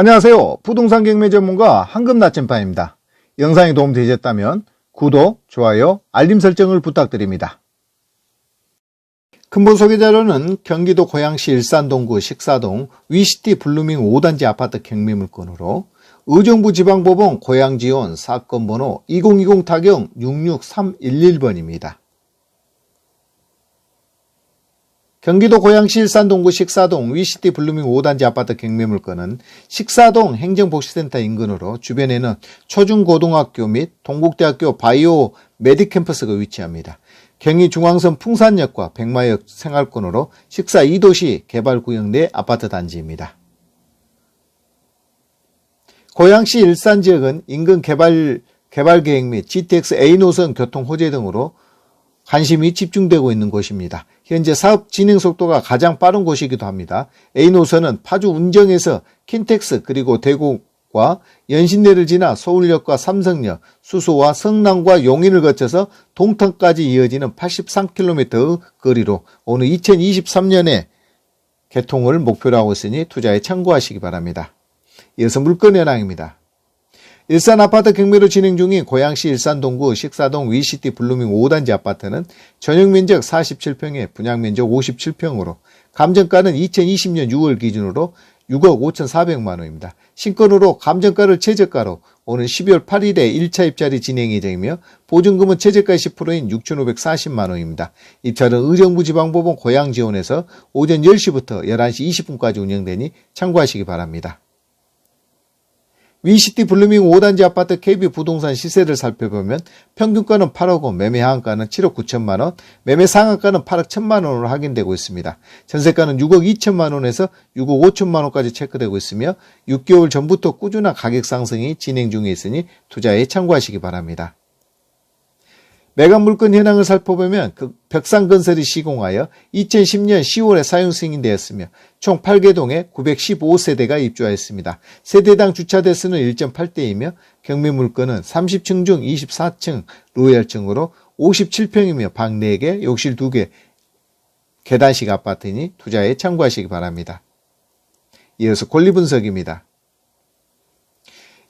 안녕하세요. 부동산 경매 전문가 황금 나침반입니다. 영상이 도움되셨다면 구독, 좋아요, 알림 설정을 부탁드립니다. 근본 소개 자료는 경기도 고양시 일산동구 식사동 위시티 블루밍 5단지 아파트 경매 물건으로 의정부 지방법원 고양지원 사건 번호 2020 타경 66311번입니다. 경기도 고양시 일산 동구 식사동 위시티 블루밍 5단지 아파트 경매 물건은 식사동 행정복지센터 인근으로 주변에는 초중고등학교 및 동국대학교 바이오 메디캠퍼스가 위치합니다. 경의중앙선 풍산역과 백마역 생활권으로 식사 2도시 개발구역 내 아파트 단지입니다. 고양시 일산 지역은 인근 개발, 개발 계획 및 GTX A 노선 교통 호재 등으로 관심이 집중되고 있는 곳입니다. 현재 사업 진행 속도가 가장 빠른 곳이기도 합니다. A 노선은 파주 운정에서 킨텍스 그리고 대구와 연신내를 지나 서울역과 삼성역, 수소와 성남과 용인을 거쳐서 동탄까지 이어지는 83km의 거리로 오늘 2023년에 개통을 목표로 하고 있으니 투자에 참고하시기 바랍니다. 이어서 물건 현황입니다. 일산 아파트 경매로 진행 중인 고양시 일산 동구 식사동 위시티 블루밍 5단지 아파트는 전용 면적 47평에 분양 면적 57평으로 감정가는 2020년 6월 기준으로 6억 5,400만 원입니다. 신건으로 감정가를 최저가로 오는 12월 8일에 1차 입찰이 진행 예정이며 보증금은 최저가 10%인 6,540만 원입니다. 입찰은 의정부 지방법원 고양지원에서 오전 10시부터 11시 20분까지 운영되니 참고하시기 바랍니다. 위시티 블루밍 5단지 아파트 KB 부동산 시세를 살펴보면 평균가는 8억 원, 매매 하한가는 7억 9천만 원, 매매 상한가는 8억 1천만 원으로 확인되고 있습니다. 전세가는 6억 2천만 원에서 6억 5천만 원까지 체크되고 있으며 6개월 전부터 꾸준한 가격 상승이 진행 중에 있으니 투자에 참고하시기 바랍니다. 매각 물건 현황을 살펴보면 그 벽상건설이 시공하여 2010년 10월에 사용 승인되었으며 총 8개 동에 915세대가 입주하였습니다. 세대당 주차 대수는 1.8대이며 경매 물건은 30층 중 24층 로얄층으로 57평이며 방 4개, 욕실 2개, 계단식 아파트니 투자에 참고하시기 바랍니다. 이어서 권리 분석입니다.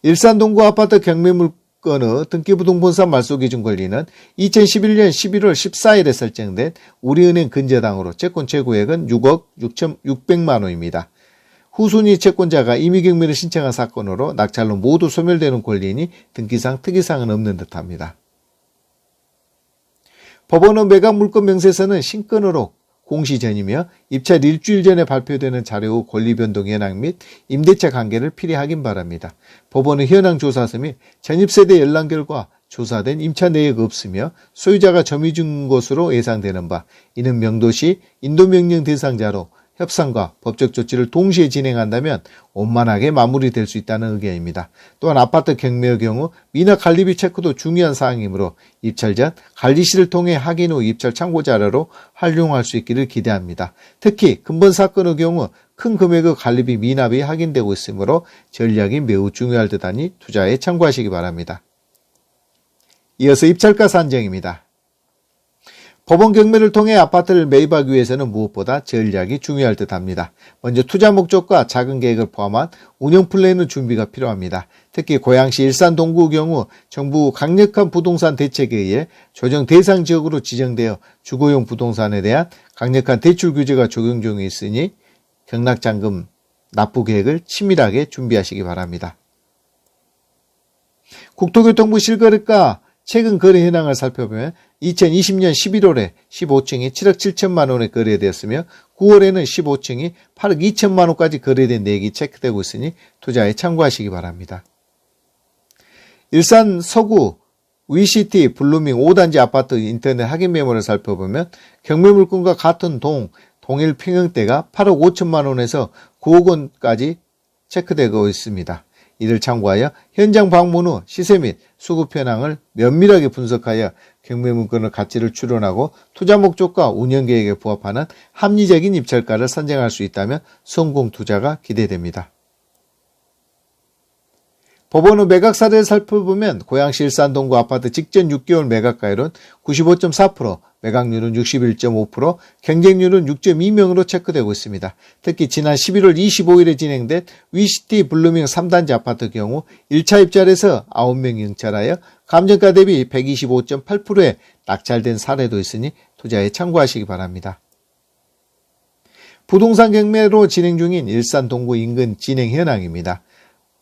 일산 동구 아파트 경매 물건 건의 등기부등본상 말소기준 권리는 2011년 11월 14일에 설정된 우리은행 근저당으로 채권 최고액은 6억 6,600만 원입니다. 후순위 채권자가 임의경매를 신청한 사건으로 낙찰로 모두 소멸되는 권리니 등기상 특이사항은 없는 듯합니다. 법원은 매각 물건 명세서는 신건으로 공시 전이며 입찰 일주일 전에 발표되는 자료 권리 변동 현황 및 임대차 관계를 필히 확인 바랍니다. 법원은 현황 조사서 및 전입세대 연락 결과 조사된 임차 내역 없으며 소유자가 점의 준 것으로 예상되는 바 이는 명도시 인도명령 대상자로 협상과 법적 조치를 동시에 진행한다면 원만하게 마무리될 수 있다는 의견입니다. 또한 아파트 경매의 경우 미나 관리비 체크도 중요한 사항이므로 입찰 전 관리실을 통해 확인 후 입찰 참고 자료로 활용할 수 있기를 기대합니다. 특히 근본 사건의 경우 큰 금액의 관리비 미납이 확인되고 있으므로 전략이 매우 중요할 듯하니 투자에 참고하시기 바랍니다. 이어서 입찰가 산정입니다. 법원 경매를 통해 아파트를 매입하기 위해서는 무엇보다 전략이 중요할 듯 합니다. 먼저 투자 목적과 작은 계획을 포함한 운영 플랜의 준비가 필요합니다. 특히 고양시 일산 동구 경우 정부 강력한 부동산 대책에 의해 조정 대상 지역으로 지정되어 주거용 부동산에 대한 강력한 대출 규제가 적용 중에 있으니 경락잔금 납부 계획을 치밀하게 준비하시기 바랍니다. 국토교통부 실거래가 최근 거래 현황을 살펴보면 2020년 11월에 15층이 7억 7천만 원에 거래되었으며 9월에는 15층이 8억 2천만 원까지 거래된 내역이 체크되고 있으니 투자에 참고하시기 바랍니다. 일산 서구 위시티 블루밍 5단지 아파트 인터넷 확인 메모를 살펴보면 경매 물건과 같은 동, 동일 평형대가 8억 5천만 원에서 9억 원까지 체크되고 있습니다. 이를 참고하여 현장 방문 후 시세 및 수급 현황을 면밀하게 분석하여 경매 물건의 가치를 추론하고 투자 목적과 운영 계획에 부합하는 합리적인 입찰가를 선정할 수 있다면 성공 투자가 기대됩니다. 법원 후 매각 사례를 살펴보면 고양시 일산동구 아파트 직전 6개월 매각가율은 95.4%, 매각률은 61.5%, 경쟁률은 6.2명으로 체크되고 있습니다. 특히 지난 11월 25일에 진행된 위시티 블루밍 3단지 아파트 경우 1차 입찰에서 9명이 응찰하여 감정가 대비 125.8%에 낙찰된 사례도 있으니 투자에 참고하시기 바랍니다. 부동산 경매로 진행 중인 일산 동구 인근 진행 현황입니다.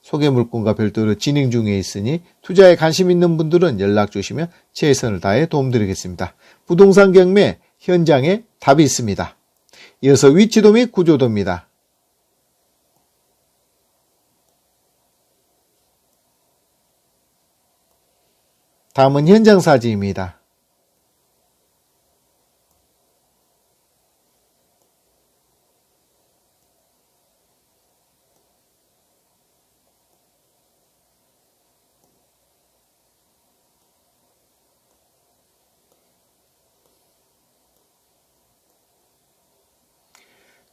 소개 물건과 별도로 진행 중에 있으니 투자에 관심 있는 분들은 연락 주시면 최선을 다해 도움드리겠습니다. 부동산 경매 현장에 답이 있습니다. 이어서 위치도 및 구조도입니다. 다음은 현장 사진입니다.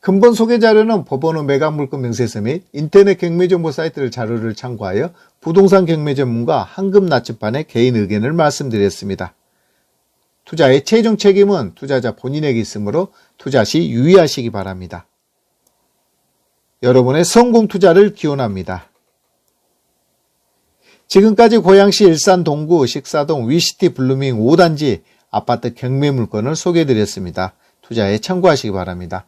근본 소개 자료는 법원 후 매각 물건 명세서 및 인터넷 경매 정보 사이트를 자료를 참고하여 부동산 경매 전문가 한금 나침반의 개인 의견을 말씀드렸습니다. 투자의 최종 책임은 투자자 본인에게 있으므로 투자 시 유의하시기 바랍니다. 여러분의 성공 투자를 기원합니다. 지금까지 고양시 일산 동구 식사동 위시티 블루밍 5단지 아파트 경매 물건을 소개해드렸습니다. 투자에 참고하시기 바랍니다.